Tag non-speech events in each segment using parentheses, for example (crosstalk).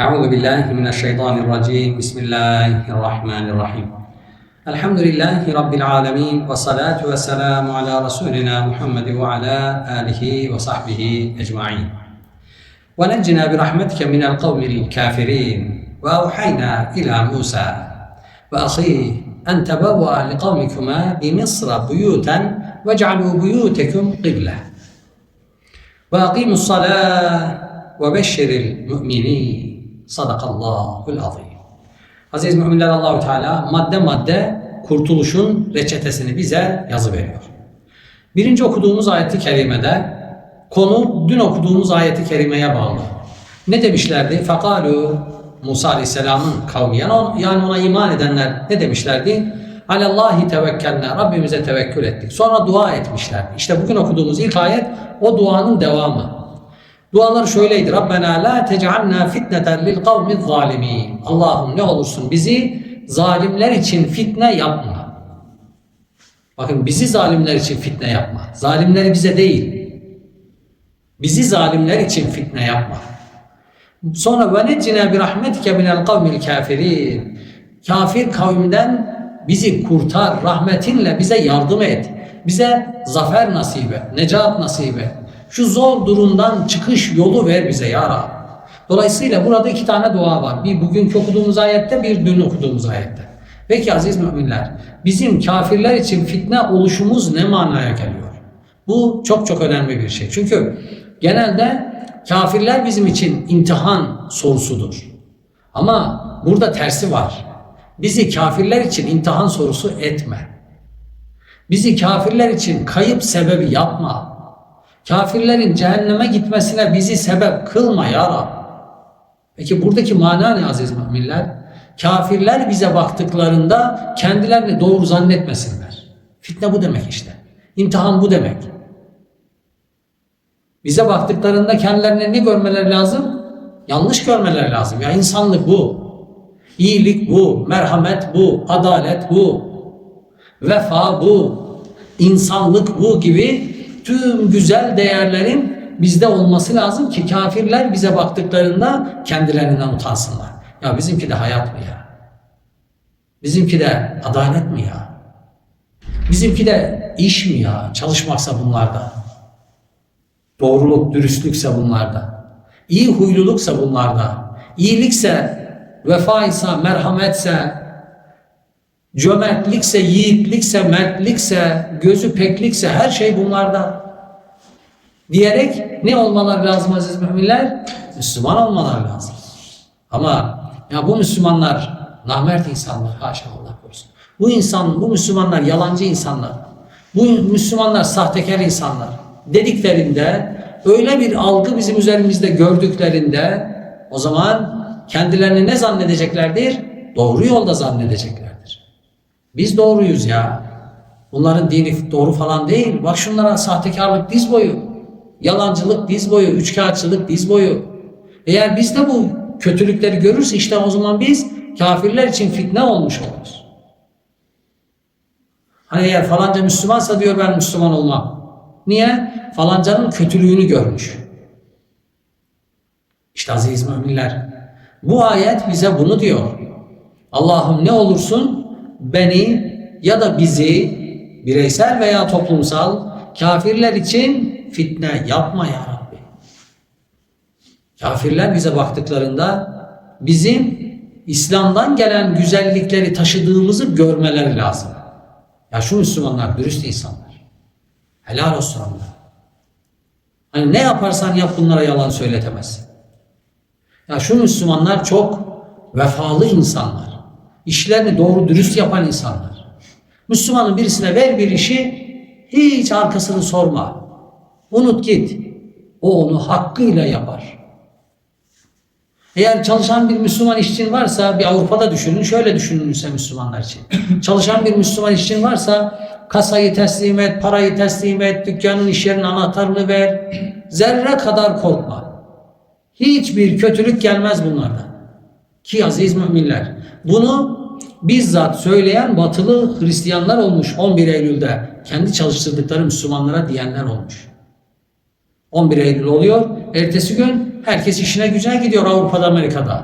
أعوذ بالله من الشيطان الرجيم. بسم الله الرحمن الرحيم. الحمد لله رب العالمين والصلاة والسلام على رسولنا محمد وعلى آله وصحبه أجمعين. ونجنا برحمتك من القوم الكافرين وأوحينا إلى موسى. وأخيه أن تبوأ لقومكما بمصر بيوتا واجعلوا بيوتكم قبلة. وأقيموا الصلاة وبشر المؤمنين. Sadakallahul azim. Aziz müminler Allahu Teala madde madde kurtuluşun reçetesini bize yazı veriyor. Birinci okuduğumuz ayeti kerimede konu dün okuduğumuz ayeti kerimeye bağlı. Ne demişlerdi? Fakalu Musa Aleyhisselam'ın kavmi yani ona iman edenler ne demişlerdi? Alallahi tevekkelne Rabbimize tevekkül ettik. Sonra dua etmişler. İşte bugün okuduğumuz ilk ayet o duanın devamı. Dualar şöyleydi. Rabbena la tec'alna fitneten lil kavmi zalimin. Allah'ım ne olursun bizi zalimler için fitne yapma. Bakın bizi zalimler için fitne yapma. Zalimleri bize değil. Bizi zalimler için fitne yapma. Sonra ve neccina bi rahmetike minel kavmil kafirin. Kafir kavimden bizi kurtar, rahmetinle bize yardım et. Bize zafer nasip et, necat nasip et. Şu zor durumdan çıkış yolu ver bize ya Rab. Dolayısıyla burada iki tane dua var. Bir bugünkü okuduğumuz ayette, bir dün okuduğumuz ayette. Peki aziz müminler, bizim kafirler için fitne oluşumuz ne manaya geliyor? Bu çok çok önemli bir şey. Çünkü genelde kafirler bizim için imtihan sorusudur. Ama burada tersi var. Bizi kafirler için imtihan sorusu etme. Bizi kafirler için kayıp sebebi yapma. Kafirlerin cehenneme gitmesine bizi sebep kılma ya Rab. Peki buradaki mana ne aziz müminler? Kafirler bize baktıklarında kendilerini doğru zannetmesinler. Fitne bu demek işte. İmtihan bu demek. Bize baktıklarında kendilerini ne görmeleri lazım? Yanlış görmeleri lazım. Ya insanlık bu. İyilik bu, merhamet bu, adalet bu, vefa bu, insanlık bu gibi tüm güzel değerlerin bizde olması lazım ki kafirler bize baktıklarında kendilerinden utansınlar. Ya bizimki de hayat mı ya? Bizimki de adalet mi ya? Bizimki de iş mi ya? Çalışmaksa bunlarda. Doğruluk, dürüstlükse bunlarda. İyi huyluluksa bunlarda. İyilikse, vefaysa, merhametse, cömertlikse, yiğitlikse, mertlikse, gözü peklikse her şey bunlarda. Diyerek ne olmaları lazım aziz müminler? Müslüman olmaları lazım. Ama ya bu Müslümanlar namert insanlar haşa Allah korusun. Bu insan, bu Müslümanlar yalancı insanlar. Bu Müslümanlar sahtekar insanlar. Dediklerinde öyle bir algı bizim üzerimizde gördüklerinde o zaman kendilerini ne zannedeceklerdir? Doğru yolda zannedeceklerdir. Biz doğruyuz ya. Bunların dini doğru falan değil. Bak şunlara sahtekarlık diz boyu. Yalancılık diz boyu. Üçkağıtçılık diz boyu. Eğer biz de bu kötülükleri görürse işte o zaman biz kafirler için fitne olmuş oluruz. Hani eğer falanca Müslümansa diyor ben Müslüman olmam. Niye? Falancanın kötülüğünü görmüş. İşte aziz müminler bu ayet bize bunu diyor. Allah'ım ne olursun beni ya da bizi bireysel veya toplumsal kafirler için fitne yapma ya Rabbi. Kafirler bize baktıklarında bizim İslam'dan gelen güzellikleri taşıdığımızı görmeleri lazım. Ya şu Müslümanlar dürüst insanlar. Helal olsun Allah. Hani ne yaparsan yap bunlara yalan söyletemezsin. Ya şu Müslümanlar çok vefalı insanlar. İşlerini doğru dürüst yapan insanlar. Müslümanın birisine ver bir işi hiç arkasını sorma. Unut git. O onu hakkıyla yapar. Eğer çalışan bir Müslüman işçin varsa bir Avrupa'da düşünün şöyle düşünülürse Müslümanlar için. çalışan bir Müslüman işçin varsa kasayı teslim et, parayı teslim et, dükkanın iş yerinin anahtarını ver. Zerre kadar korkma. Hiçbir kötülük gelmez bunlardan. Ki aziz müminler bunu bizzat söyleyen batılı Hristiyanlar olmuş 11 Eylül'de kendi çalıştırdıkları Müslümanlara diyenler olmuş. 11 Eylül oluyor. Ertesi gün herkes işine gücüne gidiyor Avrupa'da Amerika'da.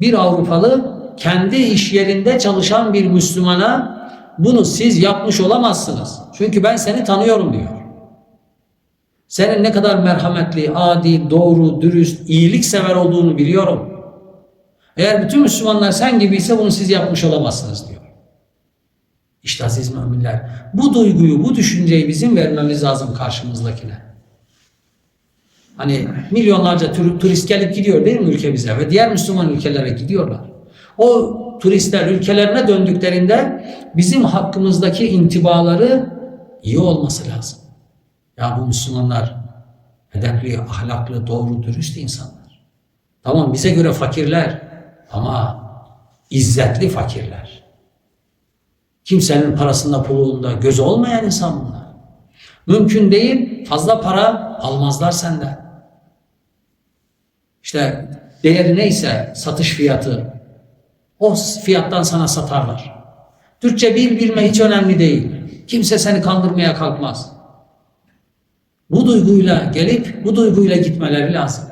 Bir Avrupalı kendi iş yerinde çalışan bir Müslümana bunu siz yapmış olamazsınız. Çünkü ben seni tanıyorum diyor. Senin ne kadar merhametli, adil, doğru, dürüst, iyilik sever olduğunu biliyorum. Eğer bütün Müslümanlar sen gibiyse bunu siz yapmış olamazsınız diyor. İşte aziz müminler bu duyguyu, bu düşünceyi bizim vermemiz lazım karşımızdakine. Hani milyonlarca tur- turist gelip gidiyor değil mi ülkemize ve diğer Müslüman ülkelere gidiyorlar. O turistler ülkelerine döndüklerinde bizim hakkımızdaki intibaları iyi olması lazım. Ya bu Müslümanlar edepli, ahlaklı, doğru, dürüst insanlar. Tamam bize göre fakirler ama izzetli fakirler. Kimsenin parasında pulunda gözü olmayan insan bunlar. Mümkün değil fazla para almazlar senden. İşte değeri neyse satış fiyatı o fiyattan sana satarlar. Türkçe bil bilme hiç önemli değil. Kimse seni kandırmaya kalkmaz. Bu duyguyla gelip bu duyguyla gitmeleri lazım.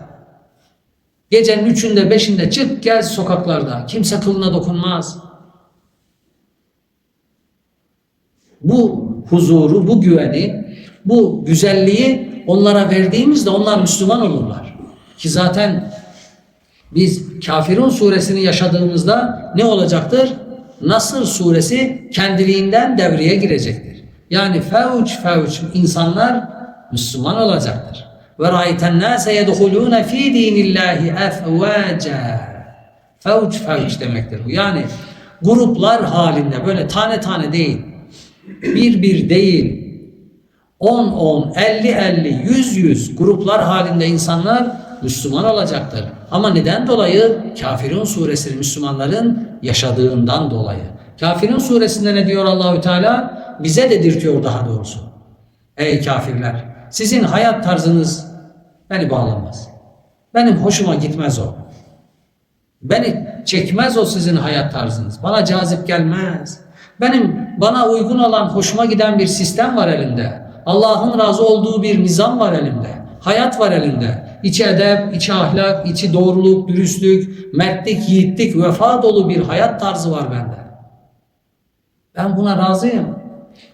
Gecenin üçünde beşinde çık gez sokaklarda. Kimse kılına dokunmaz. Bu huzuru, bu güveni, bu güzelliği onlara verdiğimizde onlar Müslüman olurlar. Ki zaten biz Kafirun suresini yaşadığımızda ne olacaktır? Nasır suresi kendiliğinden devreye girecektir. Yani fevç fevç insanlar Müslüman olacaktır. Ve ra'ayten nase yedhulun fi dinillahi. Fevç fevç demektir bu. Yani gruplar halinde böyle tane tane değil. Bir bir değil. 10 10, 50 50, 100 100 gruplar halinde insanlar Müslüman olacaktır. Ama neden dolayı? Kafirun suresini Müslümanların yaşadığından dolayı. Kafirun suresinde ne diyor Allahü Teala? Bize dedirtiyor daha doğrusu. Ey kafirler! Sizin hayat tarzınız beni bağlamaz. Benim hoşuma gitmez o. Beni çekmez o sizin hayat tarzınız. Bana cazip gelmez. Benim bana uygun olan, hoşuma giden bir sistem var elimde. Allah'ın razı olduğu bir nizam var elimde. Hayat var elimde. İçi edep, içi ahlak, içi doğruluk, dürüstlük, mertlik, yiğitlik, vefa dolu bir hayat tarzı var bende. Ben buna razıyım.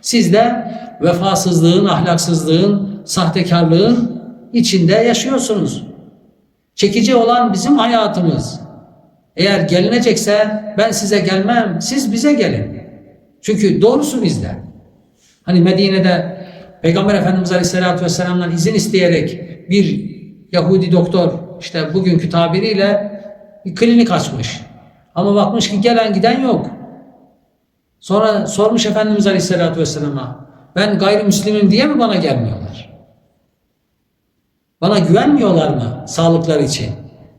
Siz de vefasızlığın, ahlaksızlığın, sahtekarlığın içinde yaşıyorsunuz. Çekici olan bizim hayatımız. Eğer gelinecekse ben size gelmem, siz bize gelin. Çünkü doğrusu bizde. Hani Medine'de Peygamber Efendimiz Aleyhisselatü Vesselam'dan izin isteyerek bir Yahudi doktor işte bugünkü tabiriyle bir klinik açmış. Ama bakmış ki gelen giden yok. Sonra sormuş Efendimiz Aleyhisselatü Vesselam'a ben gayrimüslimim diye mi bana gelmiyorlar? Bana güvenmiyorlar mı sağlıkları için?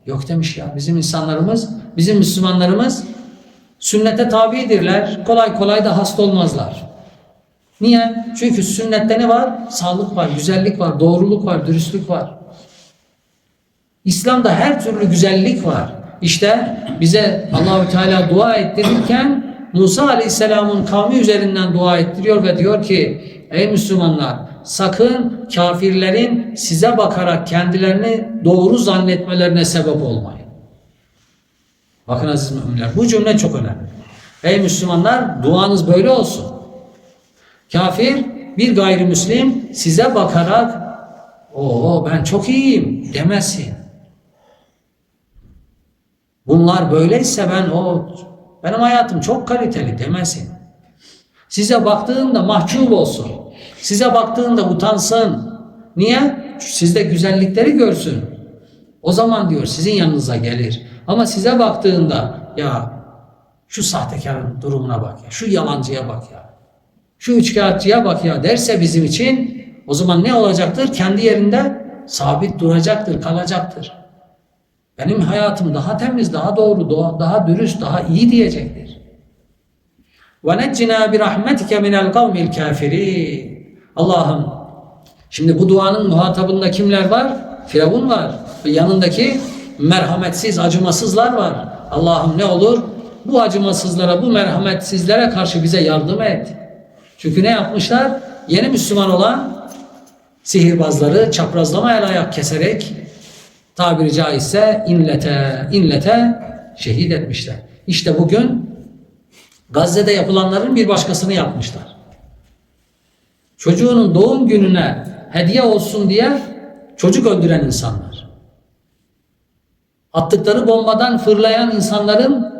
Yok demiş ya bizim insanlarımız, bizim Müslümanlarımız sünnete tabidirler. Kolay kolay da hasta olmazlar. Niye? Çünkü sünnette ne var? Sağlık var, güzellik var, doğruluk var, dürüstlük var. İslam'da her türlü güzellik var. İşte bize Allahü Teala dua ettirirken Musa Aleyhisselam'ın kavmi üzerinden dua ettiriyor ve diyor ki ey Müslümanlar sakın kafirlerin size bakarak kendilerini doğru zannetmelerine sebep olmayın. Bakın aziz müminler bu cümle çok önemli. Ey Müslümanlar duanız böyle olsun. Kafir bir gayrimüslim size bakarak o ben çok iyiyim demesin. Bunlar böyleyse ben o benim hayatım çok kaliteli demesin. Size baktığında mahcup olsun. Size baktığında utansın. Niye? Sizde güzellikleri görsün. O zaman diyor sizin yanınıza gelir. Ama size baktığında ya şu sahtekarın durumuna bak ya. Şu yalancıya bak ya. Şu üçkağıtçıya bak ya derse bizim için o zaman ne olacaktır? Kendi yerinde sabit duracaktır, kalacaktır. Benim hayatım daha temiz, daha doğru, daha dürüst, daha iyi diyecektir. وَنَجِّنَا بِرَحْمَتِكَ مِنَ الْقَوْمِ الْكَافِرِينَ Allah'ım şimdi bu duanın muhatabında kimler var? Firavun var. Ve yanındaki merhametsiz, acımasızlar var. Allah'ım ne olur? Bu acımasızlara, bu merhametsizlere karşı bize yardım et. Çünkü ne yapmışlar? Yeni Müslüman olan sihirbazları çaprazlama el ayak keserek tabiri caizse inlete, inlete şehit etmişler. İşte bugün Gazze'de yapılanların bir başkasını yapmışlar. Çocuğunun doğum gününe hediye olsun diye çocuk öldüren insanlar. Attıkları bombadan fırlayan insanların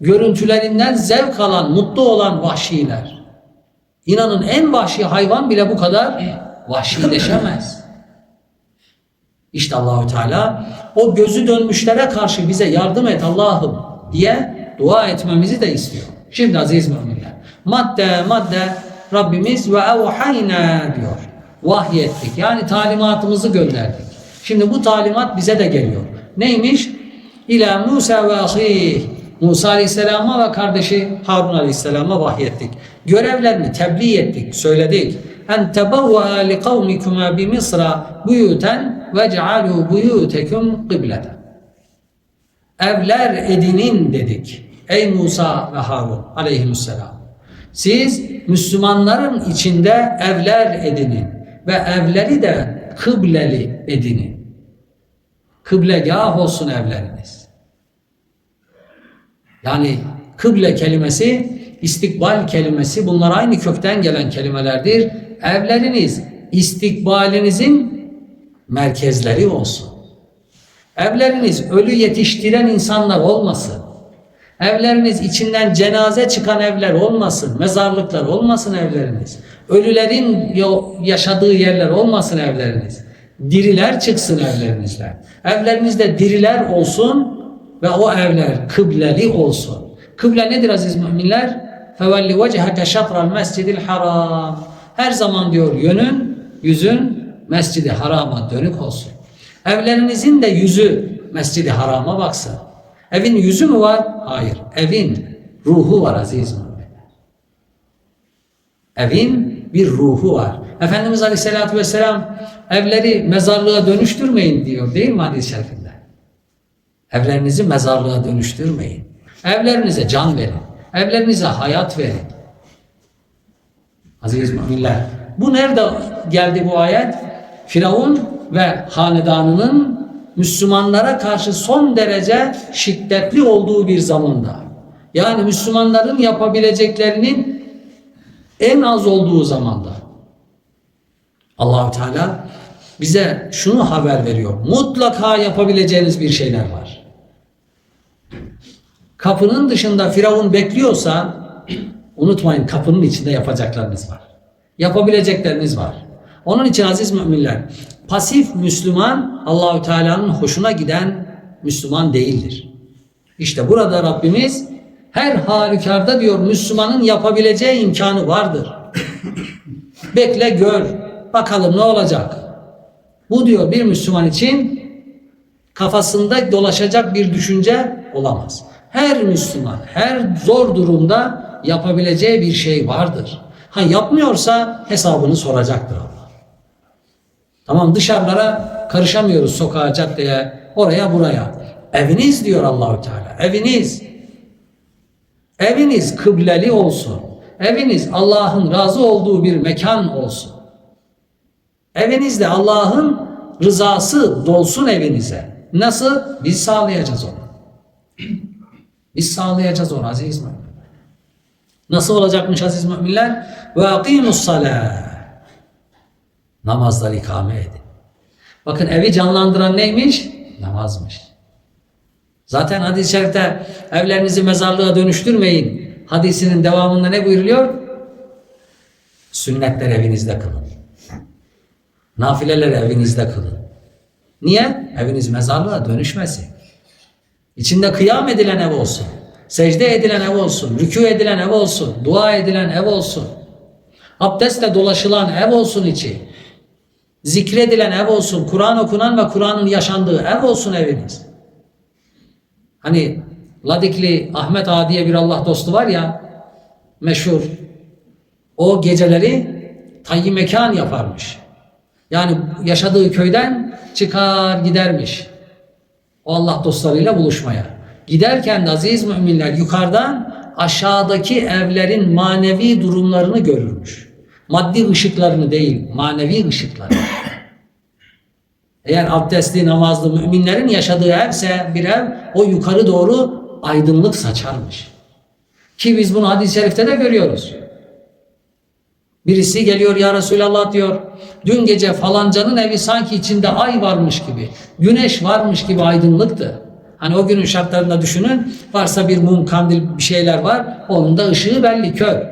görüntülerinden zevk alan, mutlu olan vahşiler. İnanın en vahşi hayvan bile bu kadar vahşileşemez. İşte Allahü Teala o gözü dönmüşlere karşı bize yardım et Allah'ım diye dua etmemizi de istiyor. Şimdi aziz müminler madde madde Rabbimiz ve evhayna diyor. Vahyettik yani talimatımızı gönderdik. Şimdi bu talimat bize de geliyor. Neymiş? İlâ Musa ve ahih. Musa Aleyhisselam'a ve kardeşi Harun Aleyhisselam'a vahyettik. Görevlerini tebliğ ettik, söyledik. En tebevve'a li kavmikuma bi Misra buyuten ve cealu buyutekum kıbleten. Evler edinin dedik. Ey Musa ve Harun aleyhisselam. Siz Müslümanların içinde evler edinin ve evleri de kıbleli edinin. Kıblegah olsun evleriniz. Yani kıble kelimesi, istikbal kelimesi bunlar aynı kökten gelen kelimelerdir. Evleriniz istikbalinizin merkezleri olsun. Evleriniz ölü yetiştiren insanlar olmasın. Evleriniz içinden cenaze çıkan evler olmasın, mezarlıklar olmasın evleriniz. Ölülerin yaşadığı yerler olmasın evleriniz. Diriler çıksın evlerinizden. Evlerinizde diriler olsun ve o evler kıbleli olsun. Kıble nedir aziz müminler? فَوَلِّ وَجْهَكَ شَطْرَ الْمَسْجِدِ الْحَرَامِ Her zaman diyor yönün, yüzün mescidi harama dönük olsun. Evlerinizin de yüzü mescidi harama baksın. Evin yüzü mü var? Hayır. Evin ruhu var aziz müminler. Evin bir ruhu var. Efendimiz Aleyhisselatü Vesselam evleri mezarlığa dönüştürmeyin diyor değil mi hadis-i şerifinde? Evlerinizi mezarlığa dönüştürmeyin. Evlerinize can verin. Evlerinize hayat verin. Aziz müminler. Bu nerede geldi bu ayet? Firavun ve hanedanının Müslümanlara karşı son derece şiddetli olduğu bir zamanda. Yani Müslümanların yapabileceklerinin en az olduğu zamanda. Allahu Teala bize şunu haber veriyor. Mutlaka yapabileceğiniz bir şeyler var. Kapının dışında Firavun bekliyorsa unutmayın kapının içinde yapacaklarınız var. Yapabilecekleriniz var. Onun için aziz müminler pasif Müslüman Allahü Teala'nın hoşuna giden Müslüman değildir. İşte burada Rabbimiz her halükarda diyor Müslümanın yapabileceği imkanı vardır. (coughs) Bekle gör. Bakalım ne olacak. Bu diyor bir Müslüman için kafasında dolaşacak bir düşünce olamaz. Her Müslüman her zor durumda yapabileceği bir şey vardır. Ha yapmıyorsa hesabını soracaktır Allah. Tamam dışarılara karışamıyoruz sokağa, caddeye, oraya, buraya. Eviniz diyor Allahü Teala. Eviniz. Eviniz kıbleli olsun. Eviniz Allah'ın razı olduğu bir mekan olsun. Evinizde Allah'ın rızası dolsun evinize. Nasıl? Biz sağlayacağız onu. Biz sağlayacağız onu aziz müminler. Nasıl olacakmış aziz müminler? Ve akimus salah. Namazlar ikame edin. Bakın evi canlandıran neymiş? Namazmış. Zaten hadis-i şerifte evlerinizi mezarlığa dönüştürmeyin. Hadisinin devamında ne buyuruluyor? Sünnetler evinizde kılın. Nafileler evinizde kılın. Niye? Eviniz mezarlığa dönüşmesin. İçinde kıyam edilen ev olsun. Secde edilen ev olsun. Rükû edilen ev olsun. Dua edilen ev olsun. Abdestle dolaşılan ev olsun içi. Zikredilen ev olsun. Kur'an okunan ve Kur'an'ın yaşandığı ev olsun eviniz. Hani Ladikli Ahmet Ağa diye bir Allah dostu var ya meşhur. O geceleri tayyi mekan yaparmış. Yani yaşadığı köyden çıkar gidermiş. O Allah dostlarıyla buluşmaya. Giderken de aziz müminler yukarıdan aşağıdaki evlerin manevi durumlarını görürmüş. Maddi ışıklarını değil, manevi ışıkları. Eğer abdestli, namazlı müminlerin yaşadığı evse bir ev o yukarı doğru aydınlık saçarmış. Ki biz bunu hadis-i şerifte de görüyoruz. Birisi geliyor ya Resulallah diyor. Dün gece falancanın evi sanki içinde ay varmış gibi, güneş varmış gibi aydınlıktı. Hani o günün şartlarında düşünün. Varsa bir mum, kandil bir şeyler var. Onun da ışığı belli kör.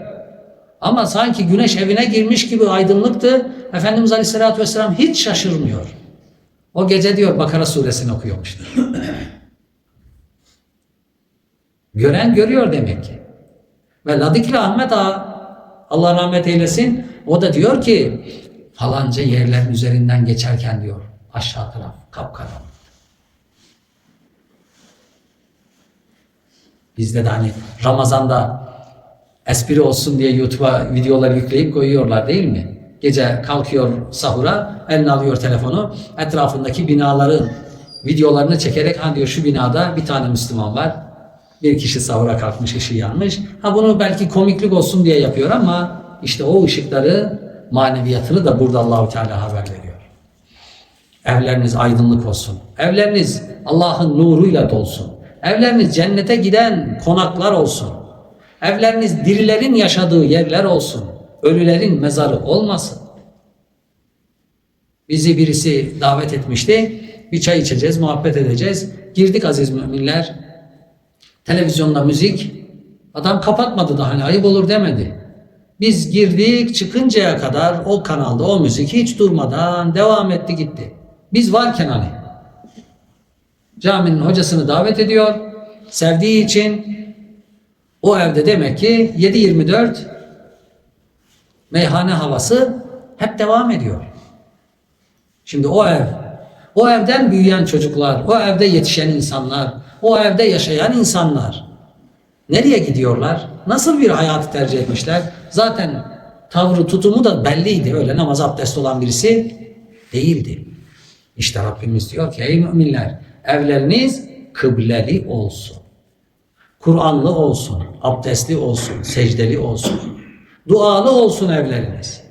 Ama sanki güneş evine girmiş gibi aydınlıktı. Efendimiz Aleyhisselatü Vesselam hiç şaşırmıyor. O gece diyor Bakara suresini okuyormuş. (clears throat) Gören görüyor demek ki. Ve Ladikli Ahmet Ağa Allah rahmet eylesin. O da diyor ki falanca yerlerin üzerinden geçerken diyor aşağı taraf kapkaranlık. Bizde de hani Ramazan'da espri olsun diye YouTube'a videolar yükleyip koyuyorlar değil mi? Gece kalkıyor sahura, eline alıyor telefonu, etrafındaki binaların videolarını çekerek ha diyor şu binada bir tane Müslüman var. Bir kişi sahura kalkmış, ışığı yanmış. Ha bunu belki komiklik olsun diye yapıyor ama işte o ışıkları maneviyatını da burada Allahu Teala haber veriyor. Evleriniz aydınlık olsun. Evleriniz Allah'ın nuruyla dolsun. Evleriniz cennete giden konaklar olsun. Evleriniz dirilerin yaşadığı yerler olsun. Ölülerin mezarı olmasın. Bizi birisi davet etmişti. Bir çay içeceğiz, muhabbet edeceğiz. Girdik aziz müminler. Televizyonda müzik. Adam kapatmadı da hani ayıp olur demedi. Biz girdik çıkıncaya kadar o kanalda o müzik hiç durmadan devam etti gitti. Biz varken hani. Caminin hocasını davet ediyor. Sevdiği için o evde demek ki 7-24 meyhane havası hep devam ediyor. Şimdi o ev, o evden büyüyen çocuklar, o evde yetişen insanlar, o evde yaşayan insanlar nereye gidiyorlar? Nasıl bir hayatı tercih etmişler? Zaten tavrı, tutumu da belliydi. Öyle namaz abdest olan birisi değildi. İşte Rabbimiz diyor ki ey müminler evleriniz kıbleli olsun. Kur'anlı olsun, abdestli olsun, secdeli olsun. Dualı olsun evleriniz.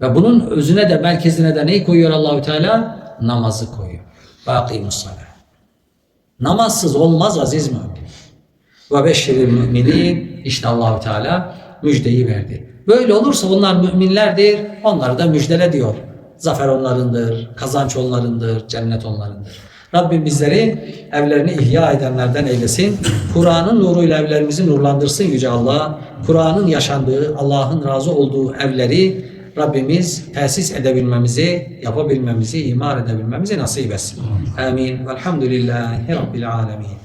Ve bunun özüne de merkezine de neyi koyuyor Allahü Teala? Namazı koyuyor. Bakimus salat. Namazsız olmaz aziz mümin. Ve beşşiril müminin işte Allahü Teala müjdeyi verdi. Böyle olursa onlar müminlerdir. Onları da müjdele diyor. Zafer onlarındır, kazanç onlarındır, cennet onlarındır. Rabbim bizleri evlerini ihya edenlerden eylesin. Kur'an'ın nuruyla evlerimizi nurlandırsın Yüce Allah. Kur'an'ın yaşandığı, Allah'ın razı olduğu evleri Rabbimiz tesis edebilmemizi, yapabilmemizi, imar edebilmemizi nasip etsin. Amin. Velhamdülillahi Rabbil alemin.